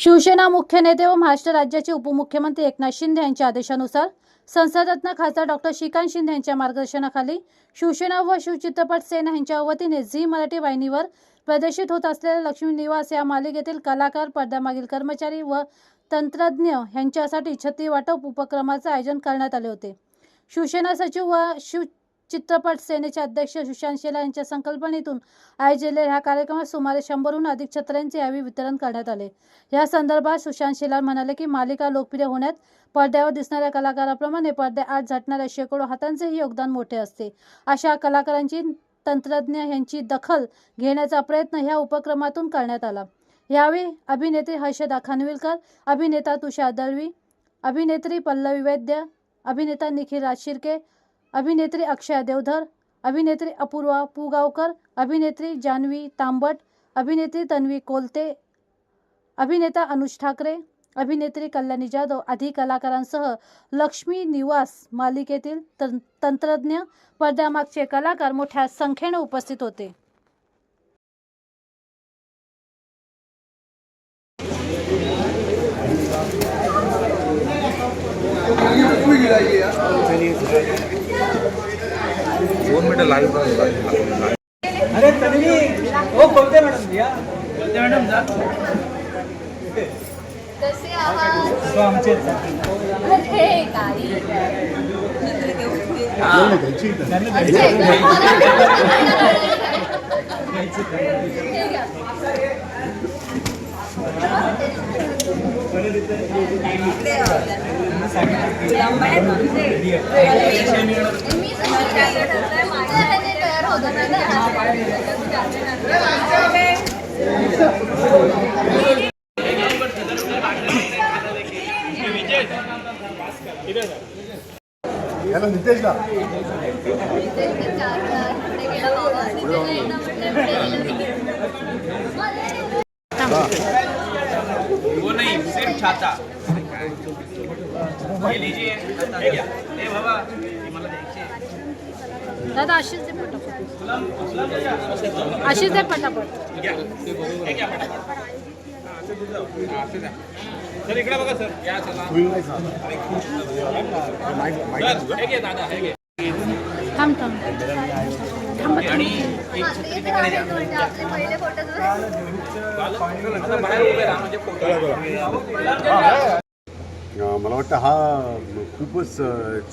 शिवसेना मुख्य नेते व महाराष्ट्र राज्याचे उपमुख्यमंत्री एकनाथ शिंदे यांच्या आदेशानुसार संसदरत्न खासदार डॉक्टर श्रीकांत शिंदे यांच्या मार्गदर्शनाखाली शिवसेना व शिवचित्रपट सेना यांच्या वतीने झी मराठी वाहिनीवर प्रदर्शित होत असलेल्या लक्ष्मी निवास या मालिकेतील कलाकार पडद्यामागील कर्मचारी व तंत्रज्ञ यांच्यासाठी छत्री वाटप उपक्रमाचे आयोजन करण्यात आले होते. शिवसेना सचिव व शिव चित्रपट सेनेचे अध्यक्ष सुशांत शेला यांच्या संकल्पनेतून आयोजलेल्या ह्या कार्यक्रमात सुमारे शंभरहून अधिक छत्र्यांचे यावेळी वितरण करण्यात आले. या संदर्भात सुशांत शेलार म्हणाले की मालिका लोकप्रिय होण्यात पडद्यावर दिसणाऱ्या कलाकाराप्रमाणे पडद्याआड झटणाऱ्या शेकडो हातांचेही योगदान मोठे असते. अशा कलाकारांची तंत्रज्ञ यांची दखल घेण्याचा प्रयत्न ह्या उपक्रमातून करण्यात आला. यावेळी अभिनेत्री हर्षदा खानविलकर अभिनेता तुषार दळवी अभिनेत्री पल्लवी वैद्य अभिनेता निखिल राजशिर्के अभिनेत्री अक्षया देवधर अभिनेत्री अपूर्वा पुगावकर अभिनेत्री जान्हवी तांबट अभिनेत्री तन्वी कोलते अभिनेता अनुज ठाकरे अभिनेत्री कल्याणी जाधव आदी कलाकारांसह लक्ष्मी निवास मालिकेतील तं तंत्रज्ञ पडद्यामागचे कलाकार मोठ्या संख्येने उपस्थित होते. दोन मिनिटं लाईव्ह अरे तन्वी हो बोलते मॅडम या. बोलते मॅडम जा. तो आमचे. अरे काही त्यांना अच्छा, द्यायचं. हे घ्या. छाता. ये लीजिए. घ्या. बाबा मला द्यायचे. दादा अशीच दे पटापट. अशीच दे पटापट. घ्या. हे घ्या पटापट. हा, असं द्या. सर इकडे बघा सर. या चला सर, हे घे दादा हे घे थांब थांब. थांब मला वाटतं हा खूपच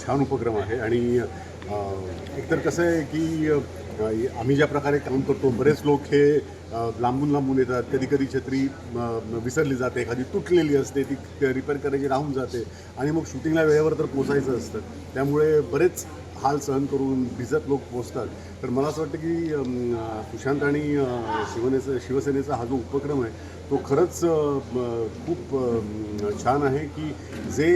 छान उपक्रम आहे आणि एकतर कसं आहे की आम्ही ज्या प्रकारे काम करतो बरेच लोक हे लांबून लांबून येतात. कधी कधी छत्री विसरली जाते एखादी तुटलेली असते ती रिपेअर करायची राहून जाते. आणि मग शूटिंगला वेळेवर तर पोचायचं असतं. त्यामुळे बरेच हाल सहन करून भिजत लोक पोचतात. तर मला असं वाटतं की सुशांत आणि शिवनेचं शिवनेचा शिवसेनेचा हा जो उपक्रम आहे तो खरंच खूप छान आहे की जे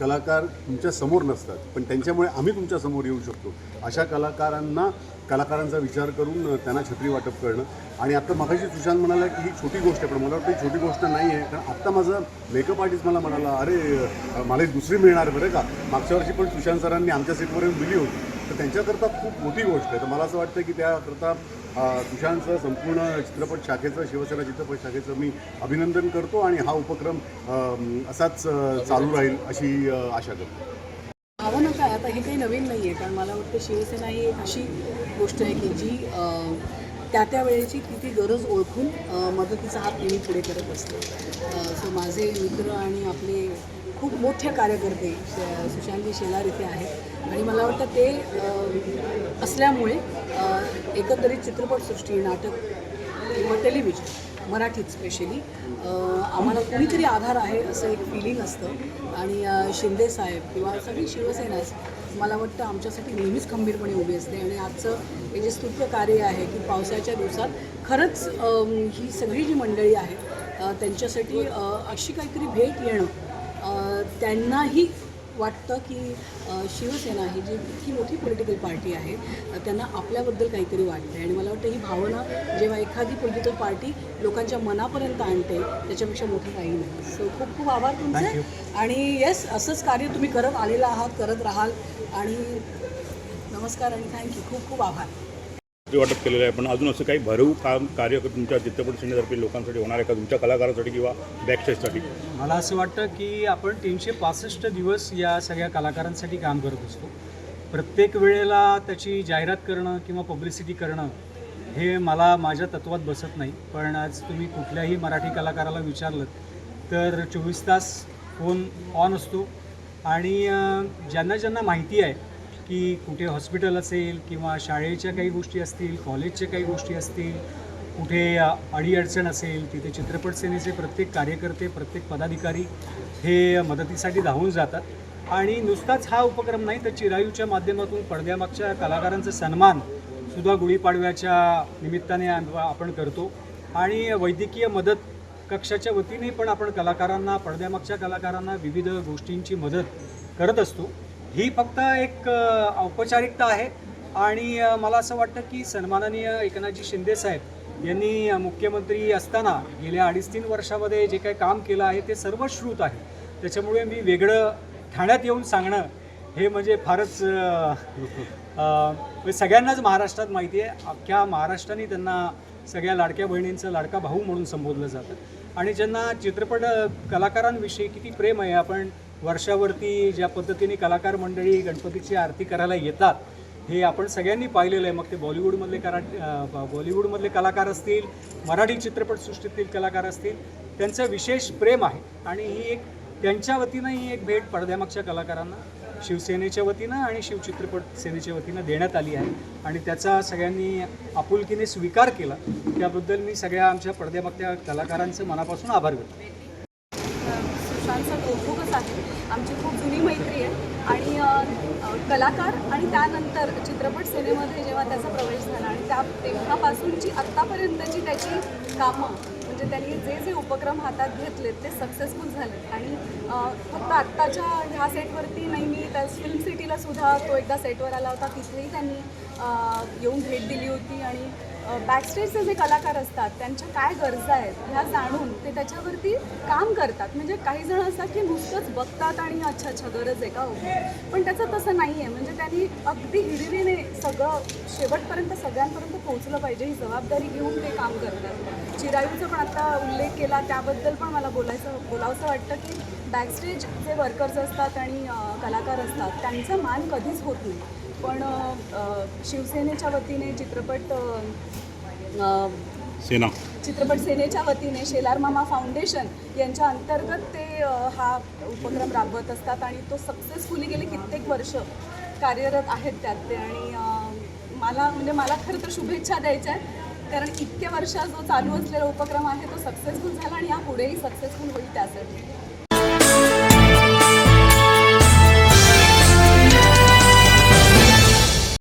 कलाकार तुमच्यासमोर नसतात पण त्यांच्यामुळे आम्ही तुमच्यासमोर येऊ शकतो. अशा कलाकारांना कलाकारांचा विचार करून त्यांना छत्री वाटप करणं. आणि आता मगाशी सुशांत म्हणाला की ही छोटी गोष्ट आहे पण मला वाटतं ही छोटी गोष्ट नाही आहे. कारण आत्ता माझा मेकअप आर्टिस्ट मला म्हणाला अरे मला दुसरी मिळणार बरं का? मागच्या वर्षी पण सुशांत सरांनी आमच्या सीटवर येऊन दिली होती. तर त्यांच्याकरता खूप मोठी गोष्ट आहे. तर मला असं वाटतं की त्याकरता सुशांतचं संपूर्ण चित्रपट शाखेचं शिवसेना चित्रपट शाखेचं मी अभिनंदन करतो आणि हा उपक्रम असाच चालू राहील अशी आशा करतो. भावना काय आता हे काही नवीन नाही आहे कारण मला वाटतं शिवसेना ही एक अशी गोष्ट आहे की जी त्या त्या वेळेची किती गरज ओळखून मदतीचा हात नेहमी पुढे करत असते. सो माझे मित्र आणि आपले खूप मोठे कार्यकर्ते श- सुशांतजी शेलार इथे आहेत. आणि मला वाटतं ते असल्यामुळे एकंदरीत चित्रपटसृष्टी नाटक किंवा टेलिव्हिजन मराठीत स्पेशली आम्हाला कुणीतरी आधार आहे असं एक फिलिंग असतं. आणि शिंदे साहेब किंवा सगळी शिवसेना मला वाटतं आमच्यासाठी नेहमीच खंबीरपणे उभी असते. आणि आजचं हे जे स्तुत्य कार्य आहे की पावसाच्या दिवसात खरंच ही सगळी जी मंडळी आहेत त्यांच्यासाठी अशी काहीतरी भेट येणं त्यांनाही वाटतं की शिवसेना ही जी इतकी मोठी पॉलिटिकल पार्टी आहे त्यांना आपल्याबद्दल काहीतरी वाटतं आणि मला वाटतं ही भावना जेव्हा एखादी पॉलिटिकल पार्टी लोकांच्या मनापर्यंत आणते त्याच्यापेक्षा मोठं काही नाही. सो खूप खूप आभार तुमचे. आणि येस असंच कार्य तुम्ही करत आलेलं आहात करत राहाल. आणि नमस्कार आणि थँक्यू खूप खूप आभार. ते वाटप केलेलं आहे पण अजून असं काही भरीव काम कार्य तुमच्या चित्रपट सेनेतर्फे लोकांसाठी होणार आहे का? तुमच्या कलाकारांसाठी किंवा बॅकस्टेजसाठी मला असं वाटतं की आपण तीनशे पासष्ट दिवस या सगळ्या कलाकारांसाठी काम करत असतो. प्रत्येक वेळेला त्याची जाहिरात करणं किंवा पब्लिसिटी करणं हे मला माझ्या तत्वात बसत नाही. पण आज तुम्ही कुठल्याही मराठी कलाकाराला विचारलं तर चोवीस तास फोन ऑन असतो. आणि ज्यांना ज्यांना माहिती आहे की कुठे हॉस्पिटल असेल किंवा शाळेच्या काही गोष्टी असतील कॉलेजच्या काही गोष्टी असतील कुठे अडीअडचण असेल तिथे चित्रपट सेनेचे प्रत्येक कार्यकर्ते प्रत्येक पदाधिकारी हे मदतीसाठी धावून जातात. आणि नुसताच हा उपक्रम नाही तर चिरायूच्या माध्यमातून पडद्यामागच्या कलाकारांचा सन्मान सुद्धा गुढीपाडव्याच्या निमित्ताने आपण करतो. आणि वैद्यकीय मदत कक्षाच्या वतीने पण आपण कलाकारांना पडद्यामागच्या कलाकारांना विविध गोष्टींची मदत करत असतो. ही फक्त एक औपचारिकता आहे. आणि मला असं वाटतं की सन्माननीय एकनाथजी शिंदे साहेब यांनी मुख्यमंत्री असताना गेल्या अडीच तीन वर्षामध्ये जे काही काम केलं आहे ते सर्व श्रुत आहे. त्याच्यामुळे मी वेगळं ठाण्यात येऊन सांगणं हे म्हणजे फारच म्हणजे सगळ्यांनाच महाराष्ट्रात माहिती आहे. अख्ख्या महाराष्ट्राने त्यांना सगळ्या लाडक्या बहिणींचं लाडका भाऊ म्हणून संबोधलं जातं. आणि ज्यांना चित्रपट कलाकारांविषयी किती प्रेम आहे आपण वर्षावरती ज्या पद्धतीने कलाकार मंडळी गणपतीची आरती करायला येतात हे आपण सगळ्यांनी पाहिलेलं आहे. मग ते बॉलिवूडमधले करा ब- बॉलिवूडमधले कलाकार असतील मराठी चित्रपटसृष्टीतील कलाकार असतील त्यांचं विशेष प्रेम आहे. आणि ही एक त्यांच्या वतीनं ही एक भेट पडद्यामागच्या कलाकारांना शिवसेनेच्या वतीनं आणि शिवचित्रपट सेनेच्या वतीनं देण्यात आली आहे. आणि त्याचा सगळ्यांनी आपुलकीने स्वीकार केला. त्याबद्दल मी सगळ्या आमच्या पडद्यामागच्या कलाकारांचं मनापासून आभार व्यक्त करतो. आहे. आमची खूप जुनी मैत्री आहे आणि अ, अ, कलाकार आणि त्यानंतर चित्रपट सेनेमध्ये जेव्हा त्याचा प्रवेश झाला आणि त्या तेव्हापासूनची आत्तापर्यंतची त्याची कामं म्हणजे त्यांनी जे जे उपक्रम हातात घेतले ते सक्सेसफुल झाले आणि फक्त आत्ताच्या ह्या सेटवरती नाही मी त्या फिल्म सिटीला सुद्धा तो एकदा सेटवर आला होता तिथेही त्यांनी येऊन भेट दिली होती आणि बॅकस्टेजचे जे कलाकार असतात त्यांच्या काय गरजा आहेत ह्या जाणून ते त्याच्यावरती काम करतात. म्हणजे काही जण असतात की नुसतंच बघतात आणि अच्छा अच्छा गरज आहे का? हो पण त्याचं तसं नाही आहे म्हणजे त्यांनी अगदी हिरिरीने सगळं शेवटपर्यंत सगळ्यांपर्यंत पोहोचलं पाहिजे ही जबाबदारी घेऊन ते काम करतात. चिरायूचा पण आता उल्लेख केला त्याबद्दल पण मला बोलायचं बोलावंसं वाटतं की बॅकस्टेज जे वर्कर्स असतात आणि कलाकार असतात त्यांचा मान कधीच होत नाही. पण शिवसेनेच्या वतीने चित्रपट सेना. चित्रपट सेनेच्या वतीने शेलार मामा फाउंडेशन यांच्या अंतर्गत ते हा उपक्रम राबवत असतात आणि तो सक्सेसफुली गेले कित्येक वर्ष कार्यरत आहेत त्यात ते. आणि मला म्हणजे मला खरं तर शुभेच्छा द्यायच्या आहेत. कारण इतक्या वर्षात जो चालू असलेला उपक्रम आहे तो सक्सेसफुल झाला आणि हा पुढेही सक्सेसफुल होईल त्यासाठी.